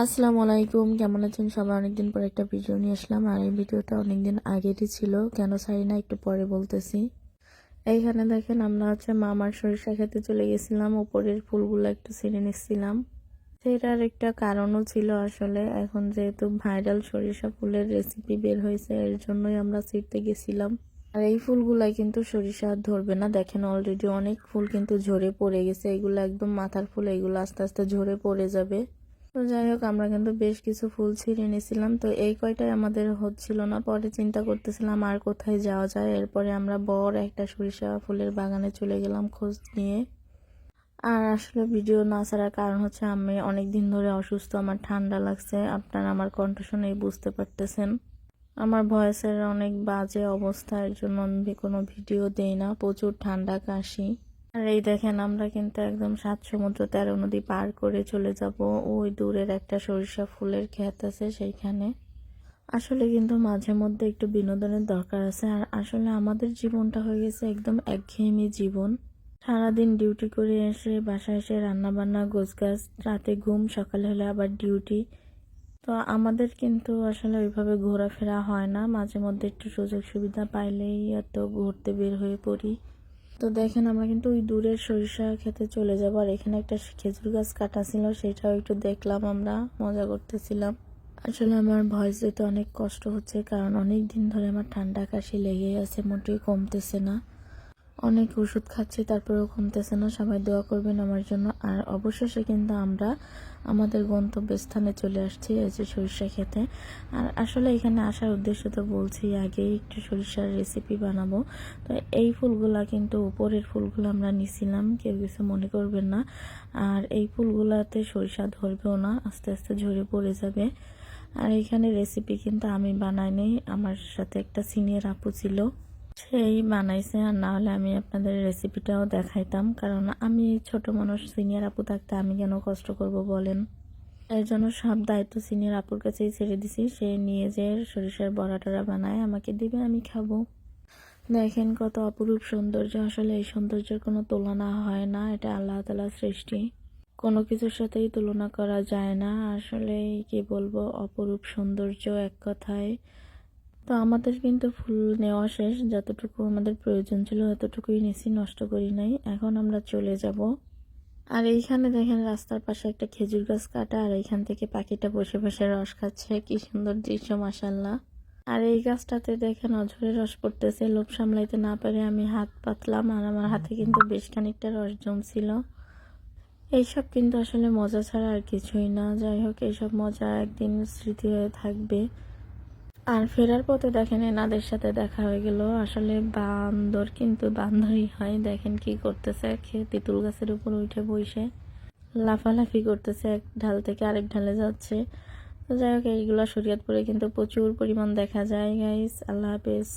আসসালামু আলাইকুম। কেমন আছেন? সবাই অনেকদিন পর একটা ভিডিও নিয়ে আসলাম। আর এই ভিডিওটা অনেকদিন আগেরই ছিল। কেন সারি না, একটু পরে বলতেছি। এইখানে দেখেন, আমরা হচ্ছে মামার সরিষা খেতে চলে গেছিলাম। উপরের ফুলগুলো একটু ছিঁড়ে নিচ্ছিলাম। সেটার একটা কারণও ছিল আসলে। এখন যেহেতু ভাইরাল সরিষা ফুলের রেসিপি বের হয়েছে, এর জন্যই আমরা ছিঁড়তে গেছিলাম। আর এই ফুলগুলাই কিন্তু সরিষা ধরবে না। দেখেন অলরেডি অনেক ফুল কিন্তু ঝরে পড়ে গেছে। এগুলো একদম মাথার ফুল, এগুলো আস্তে আস্তে ঝরে পড়ে যাবে। তো যাই হোক, আমরা কিন্তু বেশ কিছু ফুল ছিঁড়ে নিয়েছিলাম। তো এই কয়টাই আমাদের হচ্ছিল না, পরে চিন্তা করতেছিলাম আর কোথায় যাওয়া যায়। এরপরে আমরা বড় একটা সরিষা ফুলের বাগানে চলে গেলাম খোঁজ নিয়ে। আর আসলে ভিডিও না ছাড়ার কারণ হচ্ছে আমি অনেক দিন ধরে অসুস্থ, আমার ঠান্ডা লাগছে। আপনারা আমার কণ্ঠ বুঝতে পারতেছেন। আমার ভয়েসের অনেক বাজে অবস্থা, এর জন্য আমি কোনো ভিডিও দেই না। প্রচুর ঠান্ডা কাশি। আর এই দেখেন আমরা কিন্তু একদম সাত সমুদ্র তেরো নদী পার করে চলে যাব। ওই দূরের একটা সরিষা ফুলের ক্ষেত আছে সেইখানে। আসলে কিন্তু মাঝে মধ্যে একটু বিনোদনের দরকার আছে। আর আসলে আমাদের জীবনটা হয়ে গেছে একদম একঘেয়েমি জীবন। সারাদিন ডিউটি করে এসে বাসায় এসে রান্নাবান্না, গোছগাছ, রাতে ঘুম, সকালে হলে আবার ডিউটি। তো আমাদের কিন্তু আসলে ওইভাবে ঘোরাফেরা হয় না। মাঝে মধ্যে একটু সুযোগ সুবিধা পাইলেই এত ঘুরতে বের হয়ে পড়ি। তো দেখেন আমরা কিন্তু ওই দূরের সরিষা খেতে চলে যাব। আর এখানে একটা খেজুর গাছ কাটা ছিল, সেটাও একটু দেখলাম আমরা, মজা করতেছিলাম। আসলে আমার ভয়েস দিতে অনেক কষ্ট হচ্ছে, কারণ অনেক দিন ধরে আমার ঠান্ডা কাশি লেগেই আছে, মোটেই কমতেছে না। অনেক ওষুধ খাচ্ছি, তারপরেও কমতেছে না, সবাই দোয়া করবেন আমার জন্য। আর অবশেষে কিন্তু আমরা আমাদের গন্তব্যস্থানে চলে আসছি, এই যে সরিষা খেতে। আর আসলে এখানে আসার উদ্দেশ্য তো বলছি আগেই, একটু সরিষার রেসিপি বানাবো। তো এই ফুলগুলা কিন্তু উপরের ফুলগুলো আমরা নিছিলাম, কেউ কিছু মনে করবেন না। আর এই ফুলগুলাতে সরিষা ধরবেও না, আস্তে আস্তে ঝরে পড়ে যাবে। আর এখানে রেসিপি কিন্তু আমি বানাইনি, আমার সাথে একটা সিনিয়র আপু ছিল। সেই বানাইছে, আর না হলে আমি আপনাদের রেসিপিটাও দেখাইতাম। কারণ আমি ছোট মানুষ সিনিয়র আপু থাকতে আমি কেন কষ্ট করব বলেন? এর জন্য সব দায়িত্ব সিনিয়র আপুর কাছেই ছেড়ে দিছি। সে নিয়ে যে সরিষার বড়া টড়া বানায়, আমাকে দিবে, আমি খাব। দেখেন কত অপরূপ সৌন্দর্য। আসলে এই সৌন্দর্যের কোনো তুলনা হয় না, এটা আল্লাহ তালা সৃষ্টি। কোনো কিছুর সাথেই তুলনা করা যায় না। আসলে কি বলব, অপরূপ সৌন্দর্য এক কথায়। তো আমাদের কিন্তু ফুল নেওয়া শেষ, যতটুকু আমাদের প্রয়োজন ছিল ততটুকুই নিছি, নষ্ট করি নাই। এখন আমরা চলে যাব। আর এইখানে দেখেন রাস্তার পাশে একটা খেজুর গাছ কাটা, আর এইখান থেকে পাখিটা বসে বসে রস খাচ্ছে। কি সুন্দর দৃশ্য মাসাল্লাহ আর এই গাছটাতে দেখেন অঝরে রস পড়তেছে, লোভ সামলাইতে না পারে আমি হাত পাতলাম, আর আমার হাতে কিন্তু বেশ খানিকটা রস জমছিল। এইসব কিন্তু আসলে মজা ছাড়া আর কিছুই না। যাই হোক, এইসব মজা একদিন স্মৃতি হয়ে থাকবে। আর ফেরার পথে দেখেন এনাদের সাথে দেখা হয়ে গেল। আসলে বান্দর কিন্তু বান্দরই হয়। দেখেন কি করতেছে। খেয়ে তেঁতুল গাছের উপর উঠে বসে লাফালাফি করতেছে। এক ঢাল থেকে আরেক ঢালে যাচ্ছে। তো যাই হোক, এইগুলো শরীয়তপুরে কিন্তু প্রচুর পরিমাণ দেখা যায় গাইস আল্লাহ হাফেজ।